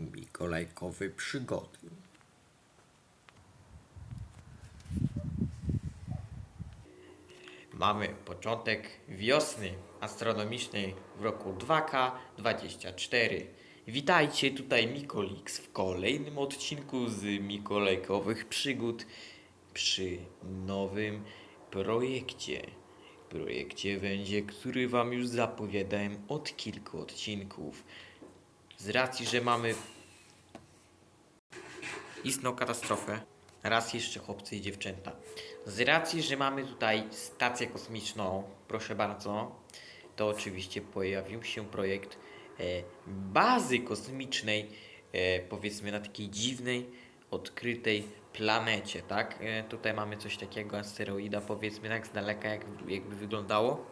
Mikołajkowe przygody. Mamy początek wiosny astronomicznej w roku 2K24. Witajcie tutaj Mikolix w kolejnym odcinku z Mikołajkowych przygód przy nowym projekcie. Projekcie będzie, który wam już zapowiadałem od kilku odcinków. Z racji, że mamy istną katastrofę. Raz jeszcze chłopcy i dziewczęta. Z racji, że mamy tutaj stację kosmiczną, proszę bardzo, to oczywiście pojawił się projekt e, bazy kosmicznej, e, powiedzmy na takiej dziwnej, odkrytej planecie, tak? E, tutaj mamy coś takiego, asteroida, powiedzmy tak z daleka, jak, jakby wyglądało.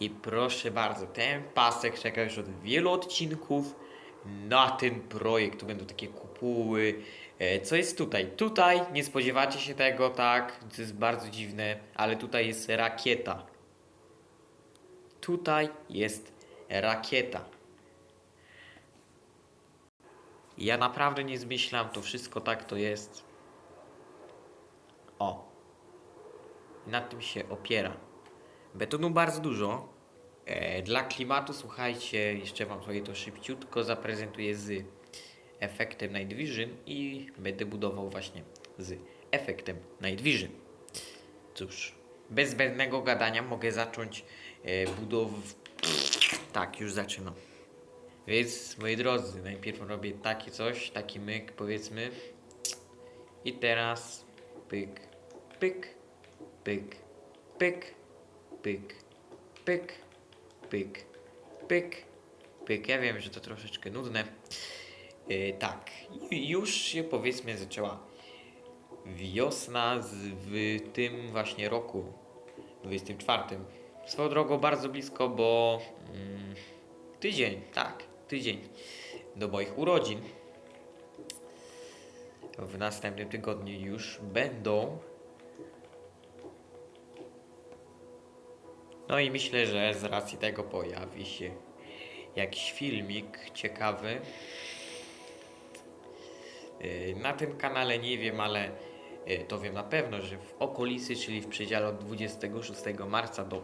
I proszę bardzo, ten pasek czeka już od wielu odcinków na ten projekt. Tu będą takie kupuły. E, Co jest tutaj? Tutaj nie spodziewacie się tego, tak? To jest bardzo dziwne, ale tutaj jest rakieta. Tutaj jest rakieta. Ja naprawdę nie zmyślam, to wszystko tak to jest. O. Na tym się opiera. Betonu bardzo dużo. E, dla klimatu, słuchajcie, jeszcze Wam sobie to szybciutko zaprezentuję z efektem Night Vision i będę budował właśnie z efektem Night Vision. Cóż, bez zbędnego gadania mogę zacząć e, budow... Tak, już zaczynam. Więc, moi drodzy, najpierw robię takie coś, taki myk, powiedzmy. I teraz pyk, pyk, pyk, pyk, pyk, pyk, pyk, pyk, pyk. Ja wiem, że to troszeczkę nudne. E, tak, już się powiedzmy zaczęła wiosna z, w tym właśnie roku, 24. Swoją drogą bardzo blisko, bo mm, tydzień, tak, tydzień do moich urodzin. W następnym tygodniu już będą. No i myślę, że z racji tego pojawi się jakiś filmik ciekawy. Yy, Na tym kanale nie wiem, ale yy, to wiem na pewno, że w okolicy, czyli w przedziale od 26 marca do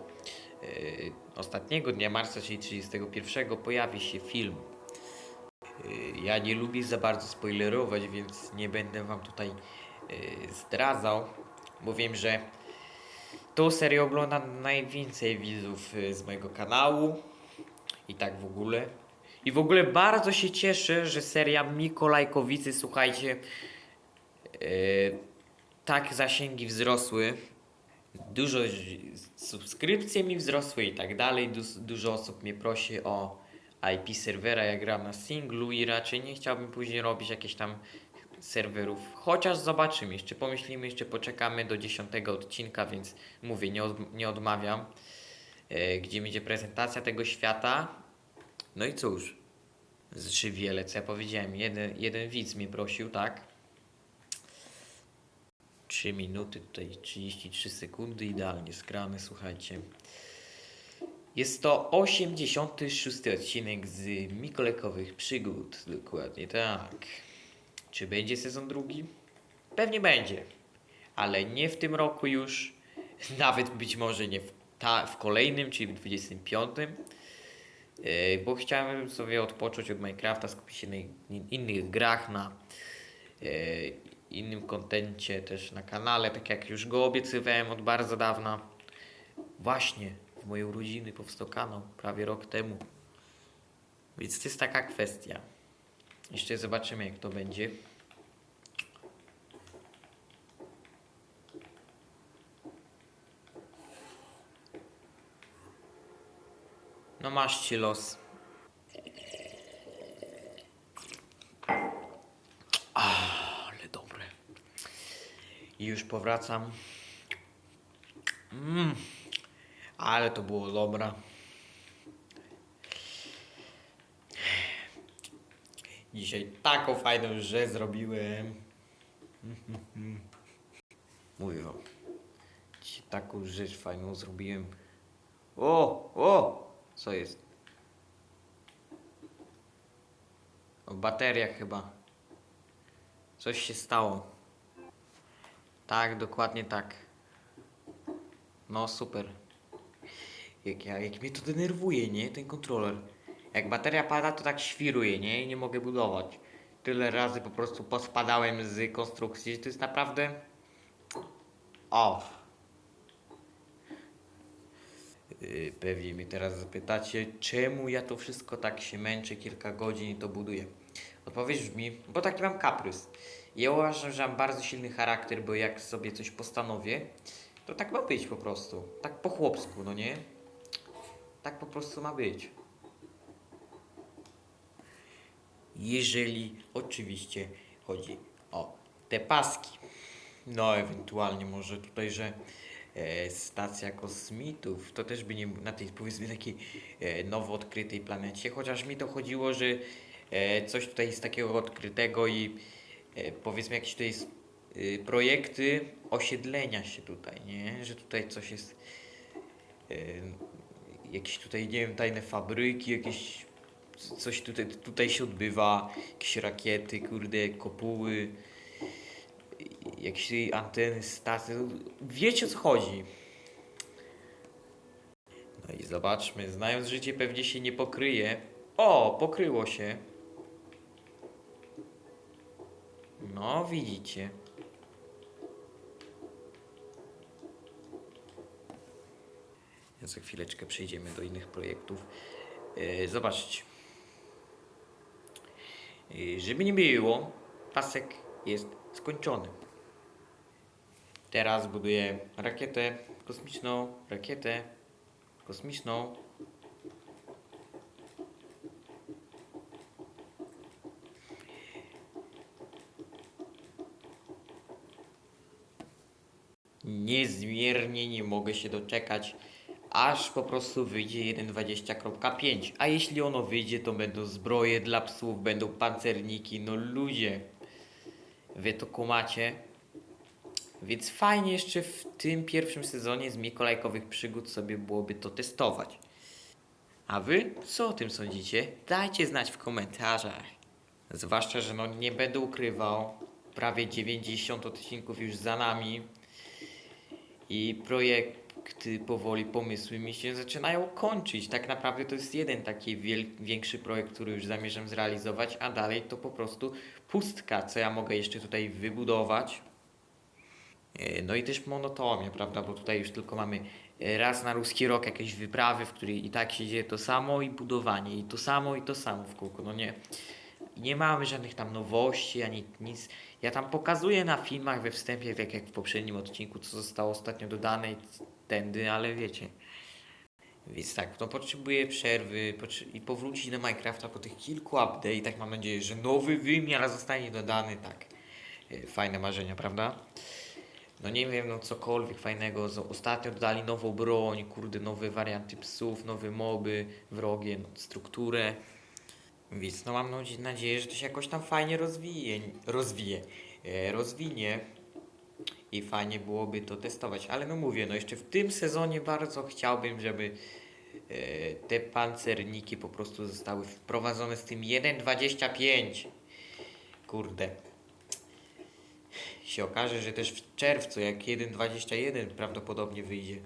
yy, ostatniego dnia marca, czyli 31 pojawi się film. Ja nie lubię za bardzo spoilerować, więc nie będę wam tutaj zdradzał, bo wiem, że tą serię ogląda najwięcej widzów yy, z mojego kanału i tak w ogóle. I w ogóle bardzo się cieszę, że seria Mikolajkowicy, słuchajcie, yy, tak zasięgi wzrosły. Dużo subskrypcje mi wzrosły i tak dalej. Du- dużo osób mnie prosi o IP serwera, jak gram na singlu i raczej nie chciałbym później robić jakichś tam serwerów. Chociaż zobaczymy, jeszcze pomyślimy, jeszcze poczekamy do 10 odcinka, więc mówię, nie, od, nie odmawiam, e, gdzie będzie prezentacja tego świata. No i cóż, znaczy wiele, co ja powiedziałem, jeden, jeden widz mnie prosił, tak? 3 minuty, tutaj 33 sekundy, idealnie skrane, słuchajcie. Jest to 86 odcinek z Mikolekowych przygód, dokładnie tak. Czy będzie sezon drugi? Pewnie będzie, ale nie w tym roku już, nawet być może nie w, ta, w kolejnym, czyli w 25. Yy, bo chciałem sobie odpocząć od Minecrafta, skupić się na in- innych grach, na yy, innym kontencie też na kanale, tak jak już go obiecywałem od bardzo dawna. Właśnie w mojej urodziny powstał kanał prawie rok temu. Więc to jest taka kwestia. Jeszcze zobaczymy jak to będzie. No masz ci los. Ale dobre. I już powracam. Mm, ale to było dobre. Dzisiaj taką fajną rzecz zrobiłem. Mówię wam. Dzisiaj taką rzecz fajną zrobiłem. O, o! Co jest? Bateriach chyba. Coś się stało. Tak, dokładnie tak. No super. Jak, ja, jak mnie to denerwuje, nie? Ten kontroler. Jak bateria pada, to tak świruje, nie? I nie mogę budować. Tyle razy po prostu pospadałem z konstrukcji, że to jest naprawdę... O! Yy, Pewnie mnie teraz zapytacie, czemu ja to wszystko tak się męczę kilka godzin i to buduję. Odpowiedź brzmi, bo taki mam kaprys. Ja uważam, że mam bardzo silny charakter, bo jak sobie coś postanowię, to tak ma być po prostu. Tak po chłopsku, no nie? Tak po prostu ma być. Jeżeli oczywiście chodzi o te paski. No, ewentualnie może tutaj, że e, stacja kosmitów to też by nie na tej powiedzmy takiej e, nowo odkrytej planecie, chociaż mi to chodziło, że e, coś tutaj jest takiego odkrytego i e, powiedzmy jakieś tutaj s- y, projekty osiedlenia się tutaj, nie? Że tutaj coś jest e, jakieś tutaj, nie wiem, tajne fabryki, jakieś coś tutaj, tutaj się odbywa, jakieś rakiety, kurde, kopuły, jakieś anteny, stacje, wiecie o co chodzi. No i zobaczmy, znając życie pewnie się nie pokryje. O, pokryło się. No, widzicie. Za chwileczkę przejdziemy do innych projektów. E, zobaczcie. Żeby nie było, pasek jest skończony. Teraz buduję rakietę kosmiczną, rakietę kosmiczną. Niezmiernie nie mogę się doczekać, aż po prostu wyjdzie 1.20.5. A jeśli ono wyjdzie, to będą zbroje dla psów, będą pancerniki, no ludzie. Wy to kumacie. Więc fajnie jeszcze w tym pierwszym sezonie z Mikołajkowych przygód sobie byłoby to testować. A wy co o tym sądzicie? Dajcie znać w komentarzach. Zwłaszcza, że no nie będę ukrywał, prawie 90 odcinków już za nami i projekty powoli, pomysły mi się zaczynają kończyć. Tak naprawdę to jest jeden taki większy projekt, który już zamierzam zrealizować, a dalej to po prostu pustka, co ja mogę jeszcze tutaj wybudować. E, No i też monotonia, prawda? Bo tutaj już tylko mamy e, raz na ruski rok jakieś wyprawy, w której i tak się dzieje to samo i budowanie, i to samo, i to samo w kółko. No nie. Nie mamy żadnych tam nowości, ani nic. Ja tam pokazuję na filmach we wstępie, tak jak w poprzednim odcinku, co zostało ostatnio dodane tędy, ale wiecie. Więc tak, no potrzebuję przerwy i powrócić do Minecrafta po tych kilku update'ach. Mam nadzieję, że nowy wymiar zostanie dodany, tak. E, Fajne marzenia, prawda? No nie wiem, no cokolwiek fajnego. Ostatnio dodali nową broń, kurde, nowe warianty psów, nowe moby, wrogie, no, strukturę. Więc no mam nadzieję, że to się jakoś tam fajnie rozwije, rozwije, e, rozwinie i fajnie byłoby to testować. Ale no mówię, no jeszcze w tym sezonie bardzo chciałbym, żeby e, te pancerniki po prostu zostały wprowadzone z tym 1.25. Kurde. Się okaże, że też w czerwcu, jak 1.21 prawdopodobnie wyjdzie,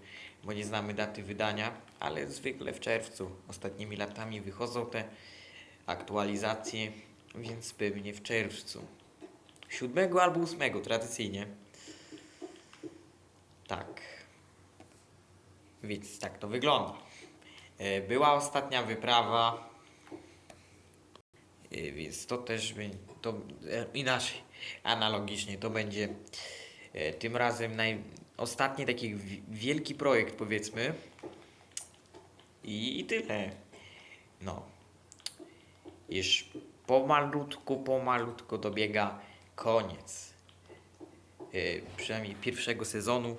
bo nie znamy daty wydania, ale zwykle w czerwcu ostatnimi latami wychodzą te aktualizacje, więc pewnie w czerwcu. 7 albo 8 tradycyjnie. Tak. Więc tak to wygląda. E, Była ostatnia wyprawa, e, więc to też to e, inaczej, analogicznie, to będzie tym razem naj, ostatni taki wi- wielki projekt powiedzmy i, i tyle. No. Już pomalutku, pomalutku dobiega koniec. Przynajmniej pierwszego sezonu.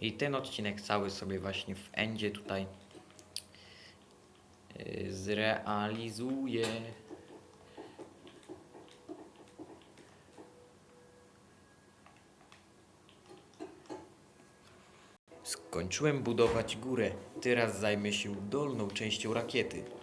I ten odcinek cały sobie właśnie w endzie tutaj yy, zrealizuję. Skończyłem budować górę. Teraz zajmę się dolną częścią rakiety.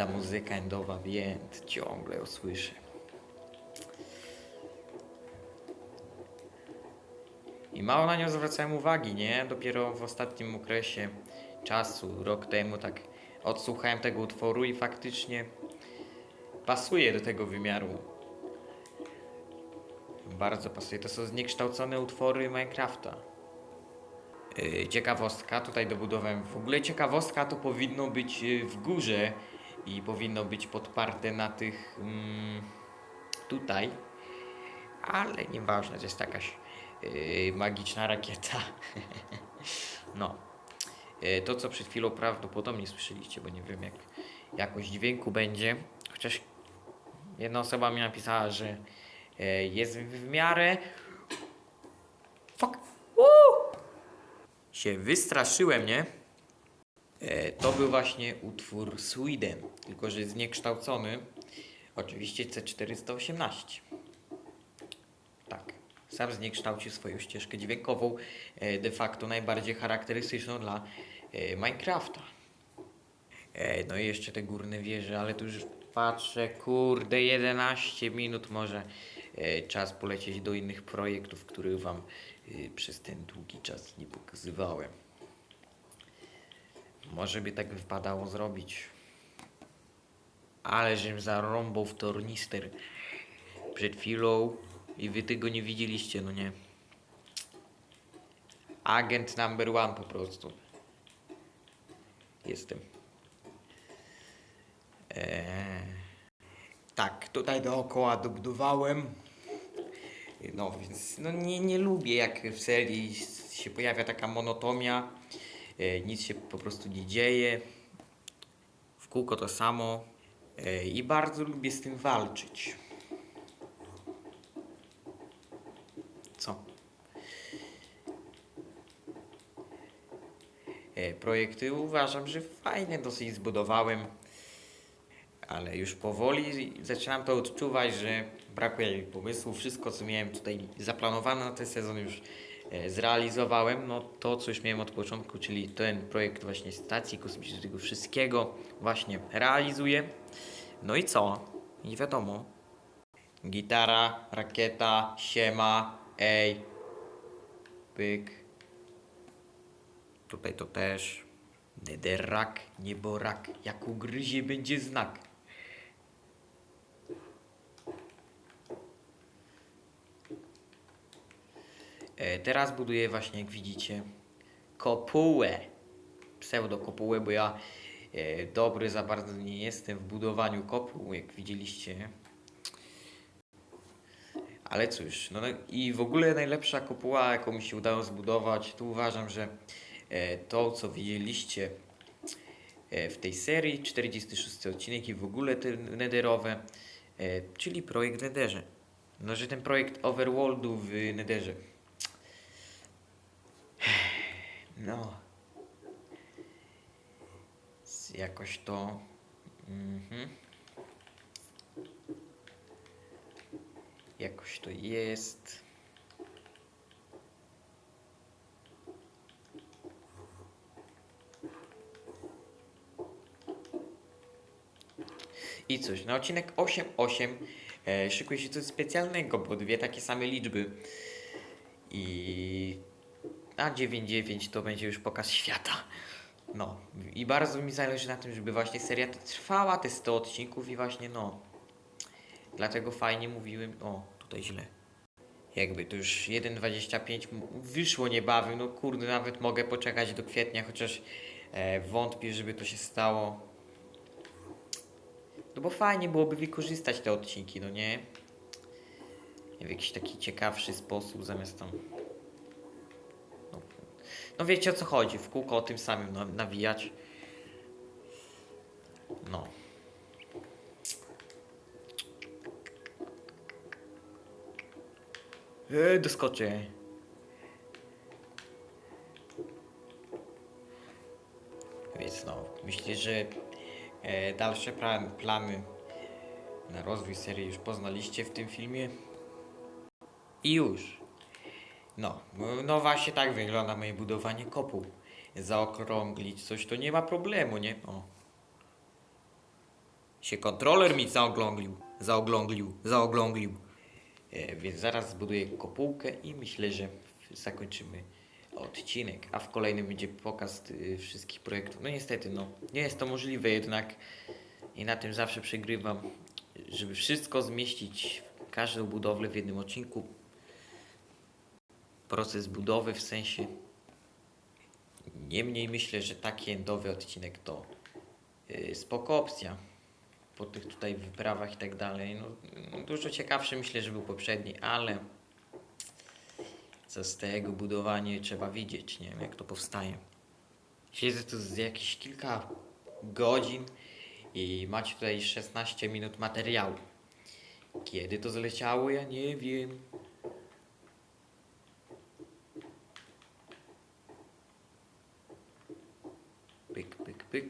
Ta muzyka endowa, więc ciągle ją. I mało na nią zwracałem uwagi, nie? Dopiero w ostatnim okresie czasu, rok temu, tak odsłuchałem tego utworu i faktycznie pasuje do tego wymiaru. Bardzo pasuje. To są zniekształcone utwory Minecrafta. Yy, Ciekawostka, tutaj dobudowałem. W ogóle ciekawostka to powinno być yy, w górze i powinno być podparte na tych mm, tutaj, ale nieważne, to jest jakaś yy, magiczna rakieta. no. Yy, To, co przed chwilą prawdopodobnie słyszeliście, bo nie wiem, jak jakość dźwięku będzie. Chociaż jedna osoba mi napisała, że yy, jest w miarę. Fuck. Woo! Się wystraszyłem, nie? E, To był właśnie utwór Sweden, tylko że zniekształcony. Oczywiście C418. Tak. Sam zniekształcił swoją ścieżkę dźwiękową, e, de facto najbardziej charakterystyczną dla e, Minecrafta. No i jeszcze te górne wieże, ale tu już patrzę, kurde, 11 minut może czas polecieć do innych projektów, których wam przez ten długi czas nie pokazywałem. Może by tak wypadało zrobić. Ale żem zarąbał w tornister przed chwilą i wy tego nie widzieliście, no nie. Agent number one po prostu. Jestem. Eee, tak, tutaj dookoła dobudowałem. No więc no nie, nie lubię jak w serii się pojawia taka monotomia. E, nic się po prostu nie dzieje. W kółko to samo. E, I bardzo lubię z tym walczyć. Co? E, Projekty uważam, że fajnie dosyć zbudowałem, ale już powoli zaczynam to odczuwać, że brakuje mi pomysłu. Wszystko, co miałem tutaj zaplanowane na ten sezon, już zrealizowałem. No to, co już miałem od początku, czyli ten projekt właśnie stacji kosmicznej, tego wszystkiego właśnie realizuję. No i co? Nie wiadomo. Gitara, rakieta, siema, ej, pyk. Tutaj to też. Nederak, nieborak, jak ugryzie będzie znak. Teraz buduję właśnie, jak widzicie, kopułę. Pseudo-kopułę, bo ja e, dobry za bardzo nie jestem w budowaniu kopuł, jak widzieliście. Ale cóż, no i w ogóle najlepsza kopuła, jaką mi się udało zbudować, tu uważam, że e, to, co widzieliście e, w tej serii, 46 odcinek i w ogóle te nederowe, e, czyli projekt Nederze. No, że ten projekt Overworldu w Nederze. No. Jakoś to. Mhm. Jakoś to jest. I coś, na odcinek 8.8 e, szykuje się coś specjalnego, bo dwie takie same liczby. I a 9.9 to będzie już pokaz świata. No i bardzo mi zależy na tym, żeby właśnie seria trwała te 100 odcinków i właśnie no. Dlatego fajnie mówiłem, o tutaj źle. Jakby to już 1.25 m- wyszło niebawem, no kurde, nawet mogę poczekać do kwietnia, chociaż e, wątpię, żeby to się stało. No bo fajnie byłoby wykorzystać te odcinki, no nie? W jakiś taki ciekawszy sposób, zamiast tam no wiecie o co chodzi, w kółko o tym samym na- nawijać. No. E, doskoczę. Więc no, myślę, że e, dalsze plany na rozwój serii już poznaliście w tym filmie. I już. No, no właśnie tak wygląda moje budowanie kopuł. Zaokrąglić coś to nie ma problemu, nie? O. się kontroler mi zaogląglił, zaogląglił, zaogląglił. E, więc zaraz zbuduję kopułkę i myślę, że zakończymy odcinek, a w kolejnym będzie pokaz y, wszystkich projektów. No niestety, no nie jest to możliwe jednak i na tym zawsze przegrywam, żeby wszystko zmieścić, każdą budowlę w jednym odcinku. Proces budowy w sensie. Niemniej myślę, że taki endowy odcinek to yy, spoko opcja. Po tych tutaj wyprawach i tak dalej. No, no, dużo ciekawszy myślę, że był poprzedni, ale co z tego budowanie trzeba widzieć, nie wiem jak to powstaje. Siedzę tu z jakieś kilka godzin i macie tutaj 16 minut materiału. Kiedy to zleciało, ja nie wiem.